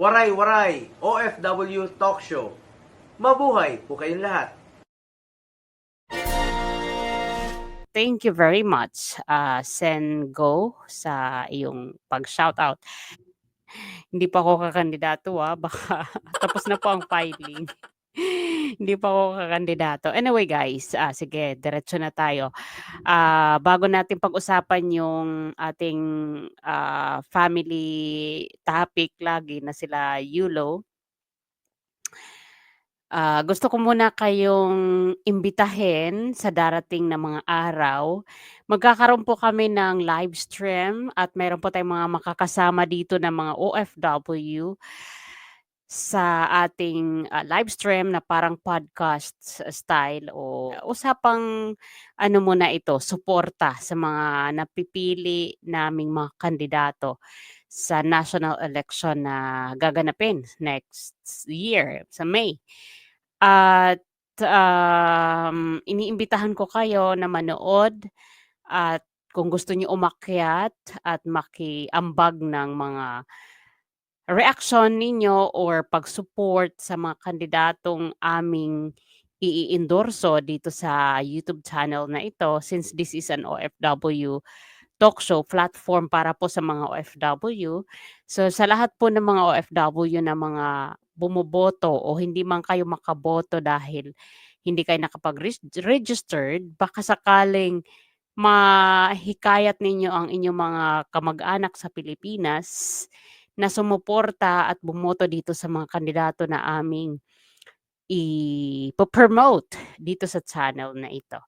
Waray-Waray OFW Talk Show. Mabuhay po kayong lahat. Thank you very much, uh, Sen Go, sa iyong pag-shoutout. Hindi pa ako kakandidato ah, baka tapos na po ang filing. Hindi pa ako kakandidato. Anyway guys, ah, sige, diretso na tayo. Ah, bago natin pag-usapan yung ating ah, family topic lagi na sila Yulo, Ah, gusto ko muna kayong imbitahin sa darating na mga araw. Magkakaroon po kami ng live stream at meron po tayong mga makakasama dito na mga OFW sa ating ah, live stream na parang podcast style o usapang ano muna ito, suporta sa mga napipili naming mga kandidato sa national election na gaganapin next year sa May. At um, iniimbitahan ko kayo na manood at kung gusto niyo umakyat at makiambag ng mga reaction ninyo or pag-support sa mga kandidatong aming i-endorso dito sa YouTube channel na ito since this is an OFW talk show platform para po sa mga OFW. So sa lahat po ng mga OFW na mga bumoboto o hindi man kayo makaboto dahil hindi kayo nakapag-registered, baka sakaling mahikayat ninyo ang inyong mga kamag-anak sa Pilipinas na sumuporta at bumoto dito sa mga kandidato na aming i-promote dito sa channel na ito.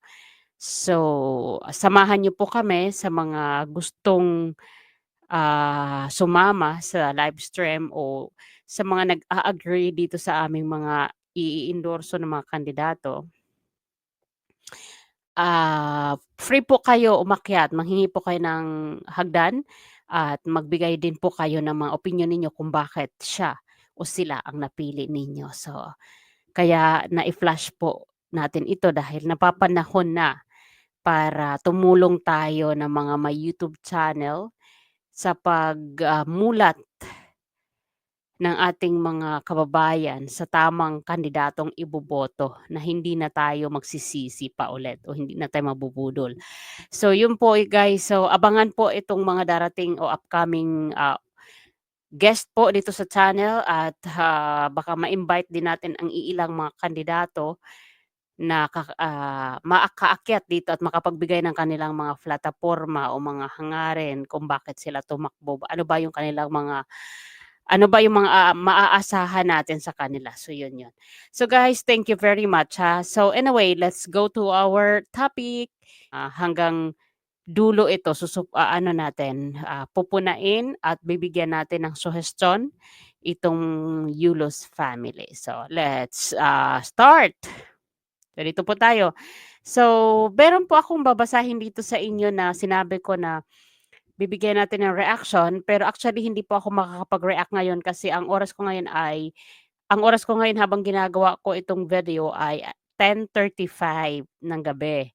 So, samahan niyo po kami sa mga gustong ah, sumama sa live stream o sa mga nag-a-agree dito sa aming mga i-endorso ng mga kandidato. Ah, free po kayo umakyat, manghingi po kayo ng hagdan at magbigay din po kayo ng mga opinyon ninyo kung bakit siya o sila ang napili ninyo. So, kaya na-flash po natin ito dahil napapanahon na para tumulong tayo ng mga may YouTube channel sa pagmulat ng ating mga kababayan sa tamang kandidatong iboboto na hindi na tayo magsisisi pa ulit o hindi na tayo mabubudol. So yun po eh, guys. So abangan po itong mga darating o upcoming ah, guest po dito sa channel at ah, baka ma-invite din natin ang iilang mga kandidato na kaka- ah, maakaakyat dito at makapagbigay ng kanilang mga plataforma o mga hangarin kung bakit sila tumakbo. Ano ba yung kanilang mga ano ba yung mga ah, maaasahan natin sa kanila. So yun yun. So guys, thank you very much ha. So anyway, let's go to our topic. Ah, hanggang dulo ito susup ah, ano natin ah, pupunain at bibigyan natin ng suggestion itong Yulos family. So let's ah, start. Dito po tayo. So meron po akong babasahin dito sa inyo na sinabi ko na bibigyan natin ng reaction pero actually hindi po ako makakapag-react ngayon kasi ang oras ko ngayon ay ang oras ko ngayon habang ginagawa ko itong video ay 10:35 ng gabi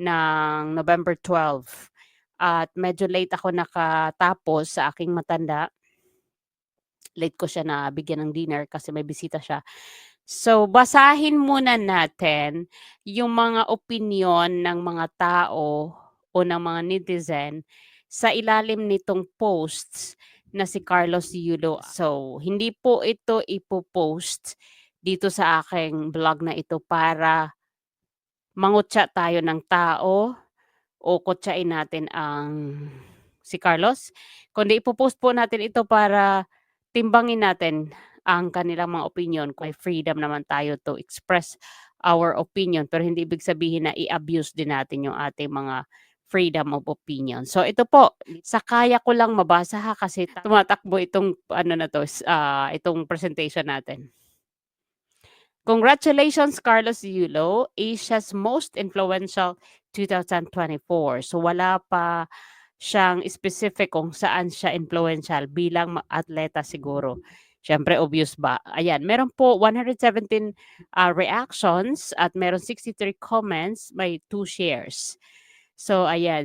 ng November 12. At medyo late ako nakatapos sa aking matanda. Late ko siya na bigyan ng dinner kasi may bisita siya. So, basahin muna natin yung mga opinion ng mga tao o ng mga netizen sa ilalim nitong posts na si Carlos Yulo. So, hindi po ito ipopost dito sa aking vlog na ito para mangutya tayo ng tao o kutsain natin ang si Carlos. Kundi ipopost po natin ito para timbangin natin ang kanilang mga opinion. May freedom naman tayo to express our opinion. Pero hindi ibig sabihin na i-abuse din natin yung ating mga freedom of opinion. So ito po, sa kaya ko lang mabasa ha kasi tumatakbo itong ano na to, ah, itong presentation natin. Congratulations, Carlos Yulo, Asia's most influential 2024. So wala pa siyang specific kung saan siya influential bilang atleta siguro. Siyempre, obvious ba? Ayan, meron po 117 ah, reactions at meron 63 comments, may 2 shares. So, ayan.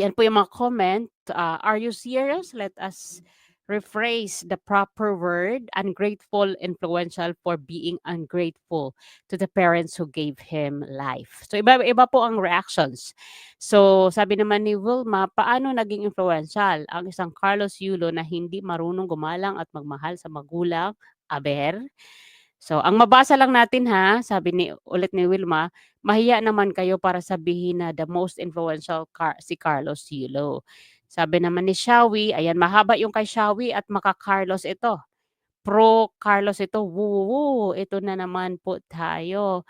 Yan po yung mga comment. Ah, are you serious? Let us rephrase the proper word, ungrateful, influential for being ungrateful to the parents who gave him life. So iba-iba po ang reactions. So sabi naman ni Wilma, paano naging influential ang isang Carlos Yulo na hindi marunong gumalang at magmahal sa magulang? Aber? So ang mabasa lang natin ha, sabi ni ulit ni Wilma, mahiya naman kayo para sabihin na the most influential car, si Carlos Yulo. Sabi naman ni Shawi, ayan mahaba yung kay Shawi at maka Carlos ito. Pro Carlos ito. Woo. Ito na naman po tayo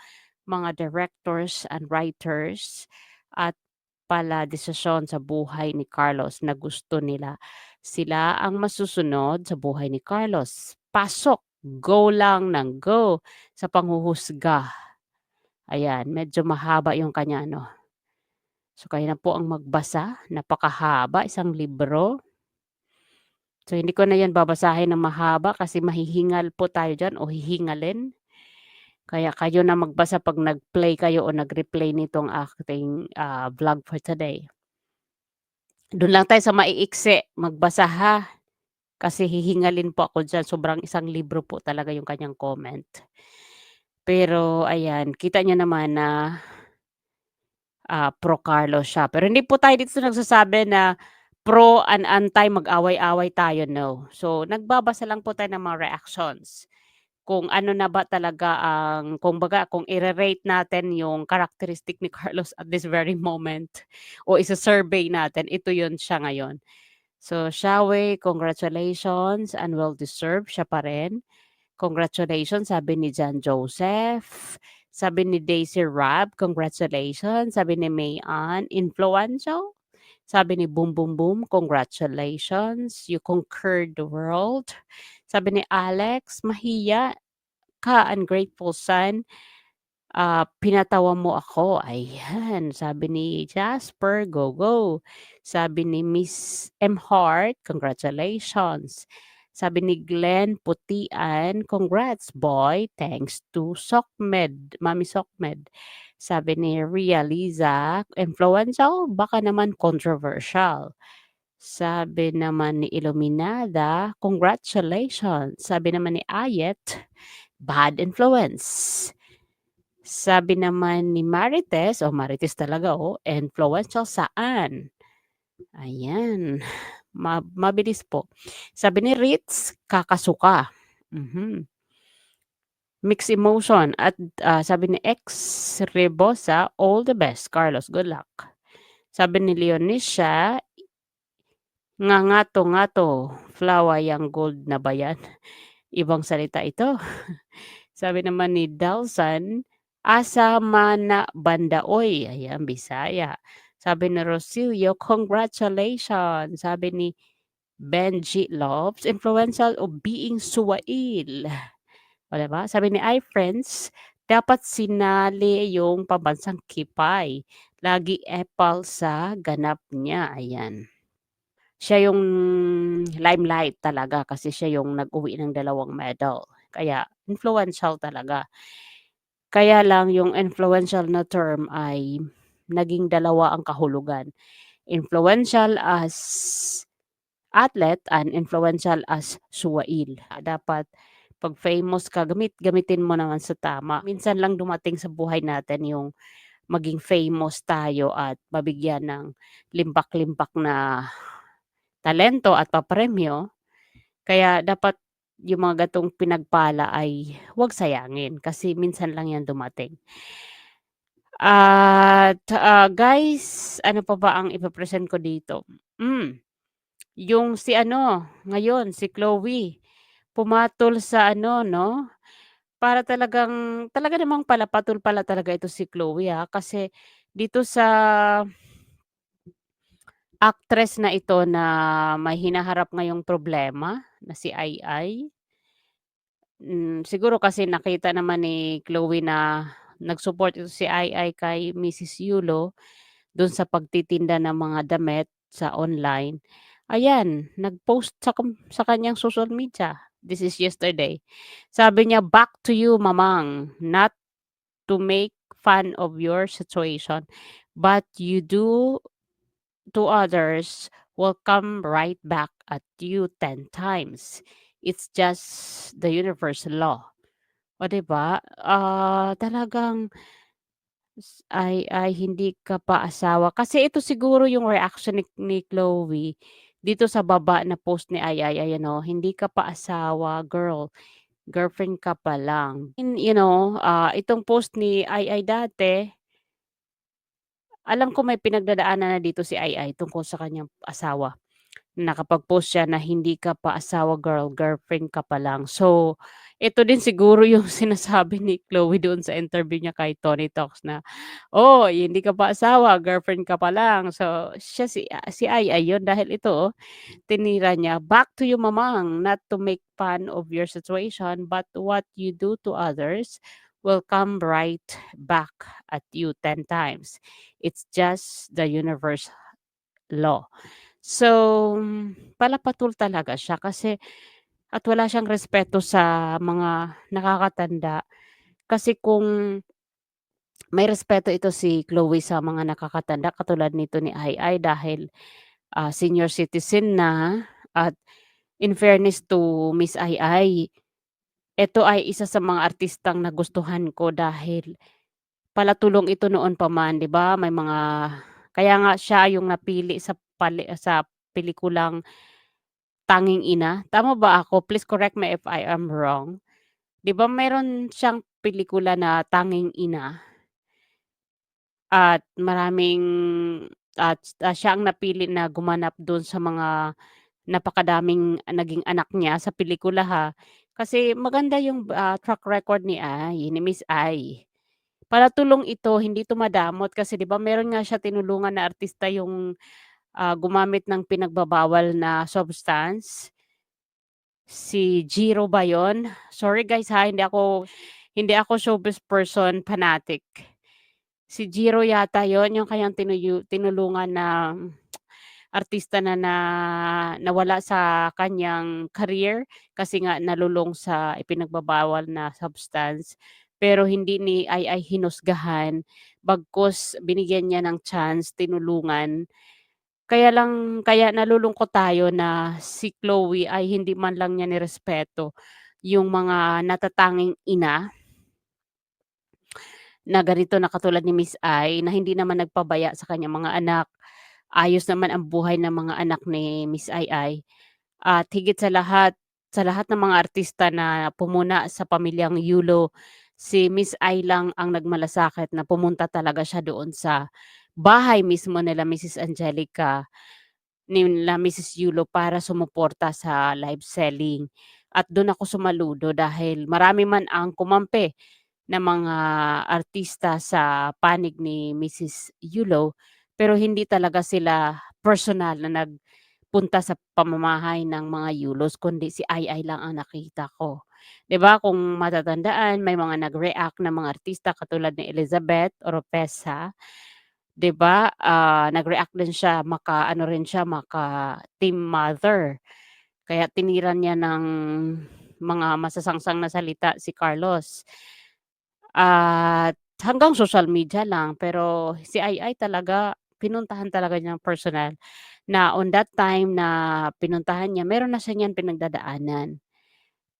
mga directors and writers at pala desisyon sa buhay ni Carlos na gusto nila. Sila ang masusunod sa buhay ni Carlos. Pasok, go lang ng go sa panghuhusga. Ayan, medyo mahaba yung kanya ano. So kayo na po ang magbasa, napakahaba, isang libro. So hindi ko na yan babasahin ng mahaba kasi mahihingal po tayo dyan o hihingalin. Kaya kayo na magbasa pag nag-play kayo o nag-replay nitong aking ah, vlog for today. Doon lang tayo sa maiiksi, magbasa ha. Kasi hihingalin po ako dyan. Sobrang isang libro po talaga yung kanyang comment. Pero ayan, kita niyo naman na ah, pro Carlos siya. Pero hindi po tayo dito nagsasabi na pro and anti mag-away-away tayo, no. So nagbabasa lang po tayo ng mga reactions. Kung ano na ba talaga ang kumbaga kung ire-rate natin yung characteristic ni Carlos at this very moment o isa-survey natin, ito yun siya ngayon. So Shawe, congratulations and well deserved siya pa rin. Congratulations sabi ni John Joseph. Sabi ni Daisy Rab, congratulations. Sabi ni Mayan, influential. Sabi ni Boom Boom Boom, congratulations. You conquered the world. Sabi ni Alex, mahiya ka, ungrateful son. Ah, pinatawa mo ako. Ayan. Sabi ni Jasper, go go. Sabi ni Miss M. Hart, congratulations. Sabi ni Glenn Putian, congrats boy, thanks to Sokmed, Mami Sokmed. Sabi ni Ria Liza, influential, baka naman controversial. Sabi naman ni Illuminada, congratulations. Sabi naman ni Ayet, bad influence. Sabi naman ni Marites, o oh, Marites talaga, oh, influential saan? Ayan. Ma- mabilis po. Sabi ni Ritz, kakasuka. Mhm. Mixed emotion. At ah, sabi ni X Rebosa, all the best, Carlos. Good luck. Sabi ni Leonisha, nga ngato ngato, flower yang gold na ba yan? Ibang salita ito. sabi naman ni Dalsan, asa mana banda oy. Ayan, Bisaya. Sabi ni Rosilio, congratulations. Sabi ni Benji Loves, influential of being suwail. O diba? Sabi ni iFriends, dapat sinali yung pambansang kipay. Lagi epal sa ganap niya. Ayan. Siya yung limelight talaga kasi siya yung nag-uwi ng dalawang medal. Kaya influential talaga. Kaya lang yung influential na term ay naging dalawa ang kahulugan. Influential as athlete and influential as suwail. Dapat pag famous ka, gamit, gamitin mo naman sa tama. Minsan lang dumating sa buhay natin yung maging famous tayo at mabigyan ng limpak-limpak na talento at papremyo. Kaya dapat yung mga gatong pinagpala ay huwag sayangin kasi minsan lang yan dumating. At, ah, guys, ano pa ba ang ipe-present ko dito? Hmm, yung si ano, ngayon si Chloe, pumatol sa ano 'no, para talagang talaga namang pala patol pala talaga ito si Chloe, ah, kasi dito sa actress na ito na may hinaharap ngayong problema na si Ai Ai. Hmm, siguro kasi nakita naman ni Chloe na nag-support ito si Ai kay Mrs. Yulo dun sa pagtitinda ng mga damit sa online. Ayan, nag-post sa sa kanyang social media. This is yesterday. Sabi niya, "Back to you, mamang. Not to make fun of your situation, but you do to others will come right back at you 10 times. It's just the universe law. O 'di ba? Ah, talagang ay ay hindi ka pa asawa kasi ito siguro yung reaction ni ni Chloe dito sa baba na post ni Ai, ayan oh, "Hindi ka pa asawa girl, girlfriend ka pa lang." In you know, ah, itong post ni Ai dati alam ko may pinagdadaanan na dito si Ai tungkol sa kanyang asawa. Nakapag-post siya na, "Hindi ka pa asawa girl, girlfriend ka pa lang." So, ito din siguro yung sinasabi ni Chloe doon sa interview niya kay Tony Talks na, "Oh, hindi ka pa asawa, girlfriend ka pa lang." So, siya si ah, si Ai Ai yun dahil ito, oh, tinira niya, "Back to you mamang, not to make fun of your situation, but what you do to others will come right back at you 10 times. It's just the universe law." So, palapatul talaga siya kasi at wala siyang respeto sa mga nakakatanda. Kasi kung may respeto ito si Chloe sa mga nakakatanda katulad nito ni Ai Ai dahil, ah, senior citizen na at in fairness to Miss Ai Ai, ito ay isa sa mga artistang nagustuhan ko dahil palatulong ito noon pa man, 'di ba? May mga kaya nga siya yung napili sa pali sa pelikulang Tanging Ina, tama ba ako? Please correct me if I am wrong. 'Di ba meron siyang pelikula na Tanging Ina? At maraming at ah, siya ang napili na gumanap dun sa mga napakadaming naging anak niya sa pelikula ha. Kasi maganda yung, ah, track record ni Ai, ni Miss Ai. Palatulong ito, hindi 'to madamot kasi 'di ba meron nga siya tinulungan na artista yung, ah, gumamit ng pinagbabawal na substance. Si Jiro ba yun? Sorry guys ha, hindi ako hindi ako showbiz person fanatic. Si Jiro yata yun, yung kanyang tinuyu tinulungan na artista na na nawala sa kanyang career kasi nga nalulong sa ipinagbabawal na substance. Pero hindi ni Ai Ai hinusgahan, bagkus binigyan niya ng chance, tinulungan. Kaya lang kaya nalulungkot tayo na si Chloe ay hindi man lang niya nirespeto yung mga natatanging ina na ganito na katulad ni Miss Ai na hindi naman nagpabaya sa kanyang mga anak. Ayos naman ang buhay ng mga anak ni Miss Ai Ai. At higit sa lahat, sa lahat ng mga artista na pumuna sa pamilyang Yulo, si Miss Ai lang ang nagmalasakit na pumunta talaga siya doon sa bahay mismo nila Mrs. Angelica, nila Mrs. Yulo para sumuporta sa live selling. At dun ako sumaludo dahil marami man ang kumampi na mga artista sa panig ni Mrs. Yulo, pero hindi talaga sila personal na nagpunta sa pamamahay ng mga Yulos kundi si Ai Ai lang ang nakita ko. 'Di ba kung matatandaan may mga nag-react na mga artista katulad ni Elizabeth Oropesa, 'di ba, ah, nag-react din siya maka-ano rin siya, maka-team mother. Kaya tinira niya ng mga masasangsang na salita si Carlos. At hanggang social media lang, pero si Ai talaga pinuntahan talaga niyang personal na on that time na pinuntahan niya meron na siya niyan pinagdadaanan.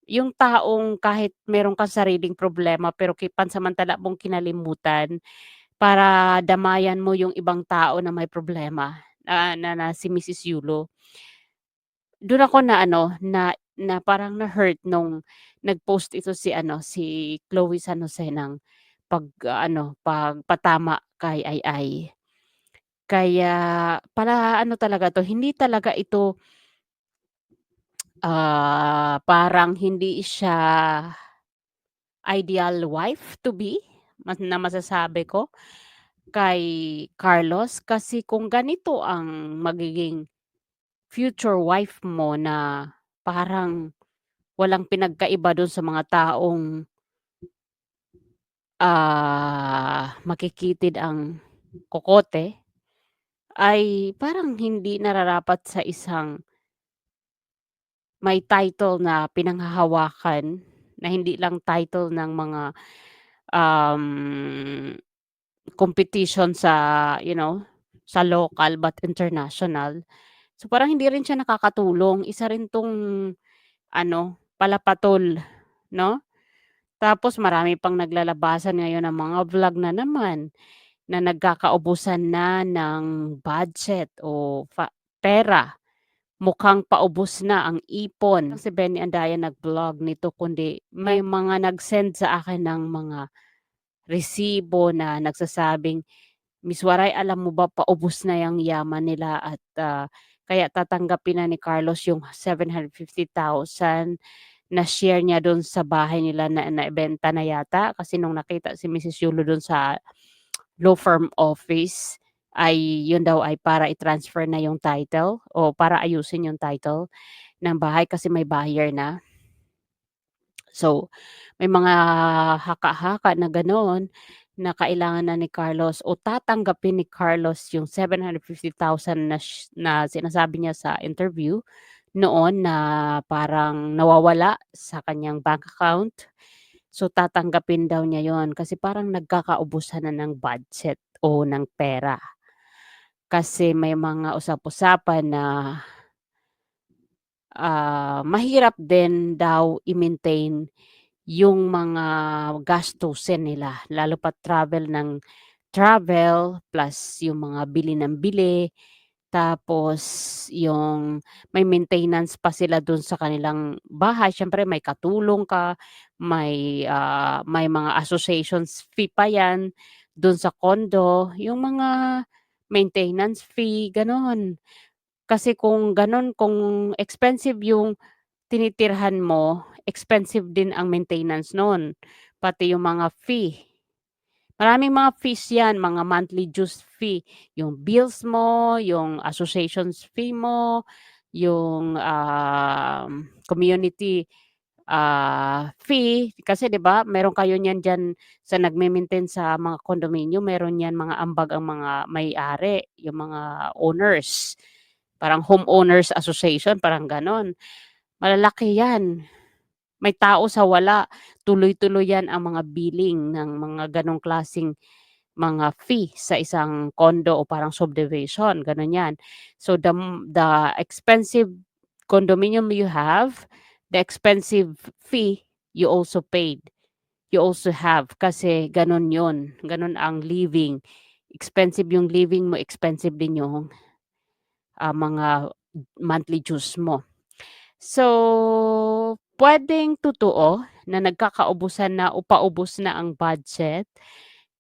Yung taong kahit meron kang sariling problema pero ki pansamantala mong kinalimutan para damayan mo yung ibang tao na may problema, ah, na na si Mrs. Yulo. Dun ako na ano, na na parang na-hurt nung nag-post ito si ano, si Chloe San Jose ng pag-aano, pagpatama kay Ai Ai. Kaya para ano talaga 'to, hindi talaga ito ah, parang hindi siya ideal wife to be, mas na masasabi ko kay Carlos. Kasi kung ganito ang magiging future wife mo na parang walang pinagkaiba dun sa mga taong ah, makikitid ang kokote, ay parang hindi nararapat sa isang may title na pinanghahawakan, na hindi lang title ng mga, um, competition sa, you know, sa local but international. So, parang hindi rin siya nakakatulong, isa rin 'tong ano, palapatol, 'no? Tapos marami pang naglalabasan ngayon ng mga vlog na naman, na nagkakaubusan na ng budget o fa pera. Mukhang paubos na ang ipon. Si Benny Andaya nag-vlog nito kundi may mga nag-send sa akin ng mga resibo na nagsasabing, "Miss Waray, alam mo ba paubos na yang yaman nila at, ah, kaya tatanggapin na ni Carlos yung 750,000 na share niya dun sa bahay nila na naibenta na yata." Kasi nung nakita si Mrs. Yulo dun sa law firm office ay yun daw ay para i-transfer na yung title o para ayusin yung title ng bahay kasi may buyer na. So, may mga haka-haka na gano'n na kailangan na ni Carlos o tatanggapin ni Carlos yung 750,000 na na sinasabi niya sa interview noon na parang nawawala sa kanyang bank account. So, tatanggapin daw niya yun kasi parang nagkakaubusan na ng budget o ng pera. Kasi may mga usap-usapan na ah, mahirap din daw i-maintain yung mga gastusin nila lalo pa't travel ng travel plus yung mga bili ng bili. Tapos yung may maintenance pa sila dun sa kanilang bahay, siyempre may katulong ka, may, ah, may mga associations fee pa yan dun sa condo, yung mga maintenance fee, gano'n. Kasi kung gano'n, kung expensive yung tinitirhan mo, expensive din ang maintenance nun, pati yung mga fee. Maraming mga fees yan, mga monthly dues fee, yung bills mo, yung associations fee mo, yung, um, community, ah, fee. Kasi 'di ba meron kayo niyan diyan sa nagme-maintain sa mga condominium, meron niyan mga ambag ang mga may-ari, yung mga owners. Parang homeowners association, parang gano'n. Malalaki yan. May tao sa wala, tuloy-tuloy yan ang mga billing ng mga gano'ng klaseng mga fee sa isang condo o parang subdivision, gano'n yan. So, the the expensive condominium you have, the expensive fee you also paid, you also have kasi gano'n yun, gano'n ang living. Expensive yung living mo, expensive din yung, ah, mga monthly dues mo. So, puwedeng totoo na nagkakaubusan na o paubos na ang budget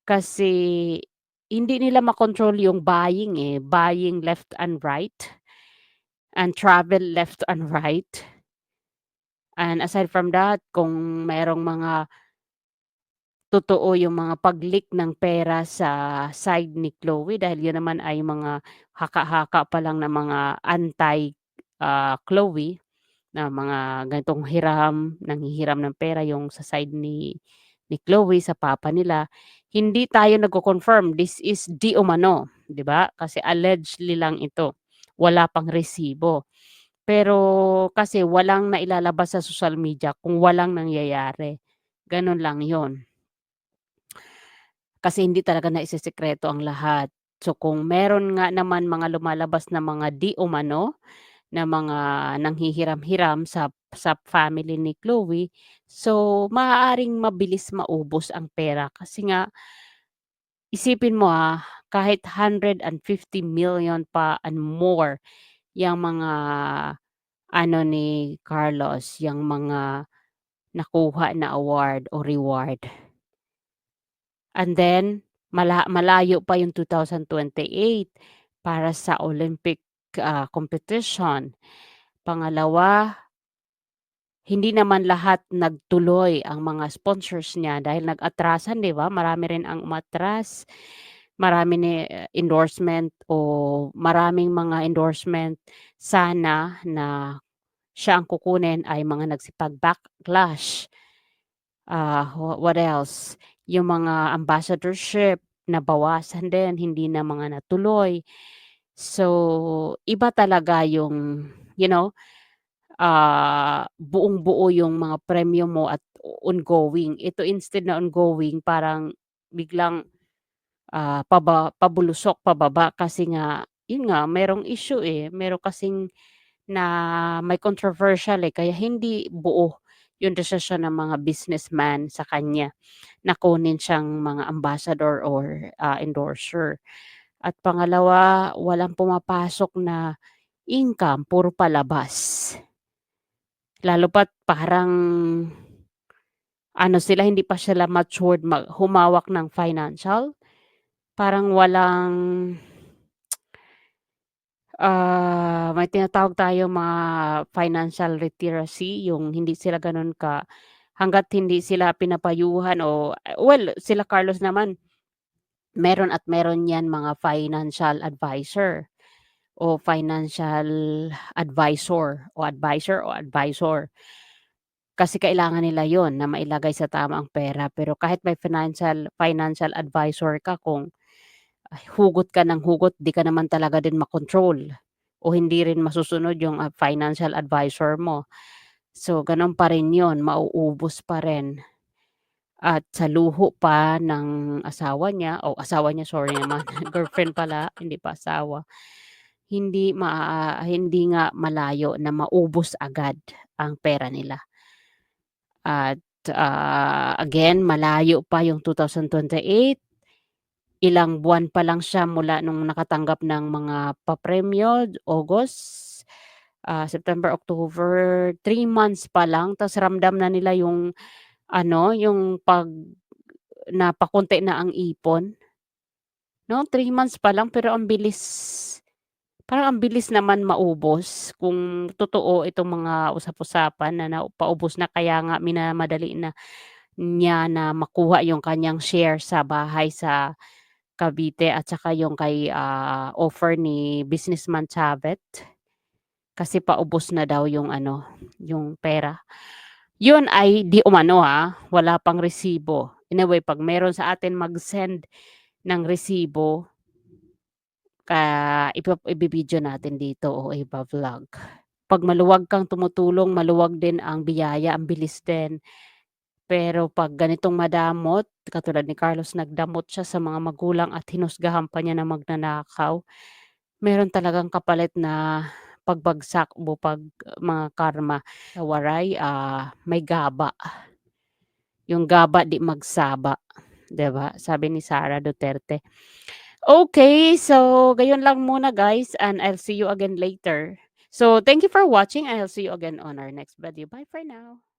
kasi hindi nila makontrol yung buying, eh, buying left and right, and travel left and right. And aside from that, kung merong mga totoo yung mga pag-leak ng pera sa side ni Chloe dahil yun naman ay mga haka-haka pa lang na mga anti, ah, Chloe na mga ganitong hiram, nanghihiram ng pera yung sa side ni ni Chloe sa papa nila. Hindi tayo nagko-confirm, this is di umano, 'di ba? Kasi allegedly lang ito, wala pang resibo. Pero kasi walang nailalabas sa social media kung walang nangyayari, gano'n lang yun. Kasi hindi talaga naisesekreto ang lahat. So, kung meron nga naman mga lumalabas na mga di umano, na mga nanghihiram-hiram sa sa family ni Chloe, so maaaring mabilis maubos ang pera kasi nga isipin mo, ah, kahit 150,000,000 pa and more yang mga ano ni Carlos, yang mga nakuha na award o reward. And then mala malayo pa yung 2028 para sa Olympic, ah, competition. Pangalawa, hindi naman lahat nagtuloy ang mga sponsors niya dahil nag-atrasan, 'di ba? Marami rin ang umatras. Marami ni endorsement o maraming mga endorsement sana na siya ang kukunin ay mga nagsipag-backlash. Ah, wha what else? Yung mga ambassadorship nabawasan din, hindi na mga natuloy. So, iba talaga yung, you know, ah, buong-buo yung mga premyo mo at ongoing. Ito instead na ongoing parang biglang, ah, paba pabulusok pababa kasi nga yun nga merong issue, eh, meron kasing na may controversial, eh, kaya hindi buo yung desisyon ng mga businessman sa kanya na kunin siyang mga ambassador or, ah, endorser. At pangalawa, walang pumapasok na income, puro palabas. Lalo pa't parang ano sila, hindi pa sila matured mag humawak ng financial. Parang walang ah, may tinatawag tayong mga financial literacy, yung hindi sila gano'n ka hangga't hindi sila pinapayuhan o well, sila Carlos naman meron at meron 'yan mga financial advisor o financial advisor o advisor o advisor. Kasi kailangan nila yon na mailagay sa tamang pera. Pero kahit may financial financial advisor ka kung hugot ka ng hugot, 'di ka naman talaga din makontrol o hindi rin masusunod yung, ah, financial advisor mo. So, gano'n pa rin 'yun, mauubos pa rin. At sa luho pa ng asawa niya o asawa niya, sorry naman, girlfriend pala, hindi pa asawa. Hindi maa hindi nga malayo na maubos agad ang pera nila. At, ah, again, malayo pa yung 2028. Ilang buwan pa lang siya mula nung nakatanggap ng mga papremyo, August, ah, September, October, 3 months pa lang. Ta's ramdam na nila yung ano, yung 'pag napakonti na ang ipon. 'No, 3 months pa lang pero ang bilis parang ang bilis naman maubos kung totoo itong mga usap-usapan na na paubos na. Kaya nga minamadali na niya na makuha yung kanyang share sa bahay sa Cavite at saka yung kay, ah, offer ni businessman Chavez. Kasi paubos na daw yung ano, yung pera. Yun ay di umano, ah, wala pang resibo. Anyway, 'pag meron sa atin mag-send ng resibo ka ipa ibi-video natin dito o iba-vlog. 'Pag maluwag kang tumutulong, maluwag din ang biyaya, ang bilis din. Pero 'pag ganitong madamot, katulad ni Carlos nagdamot siya sa mga magulang at hinusgahan pa niya na magnanakaw, meron talagang kapalit na pagbagsak o pag mga karma. Sa waray, ah, may gaba. Yung gaba di magsaba, 'di ba? Sabi ni Sara Duterte. Okay, so gayon lang muna guys and I'll see you again later. So, thank you for watching and I'll see you again on our next video. Bye for now.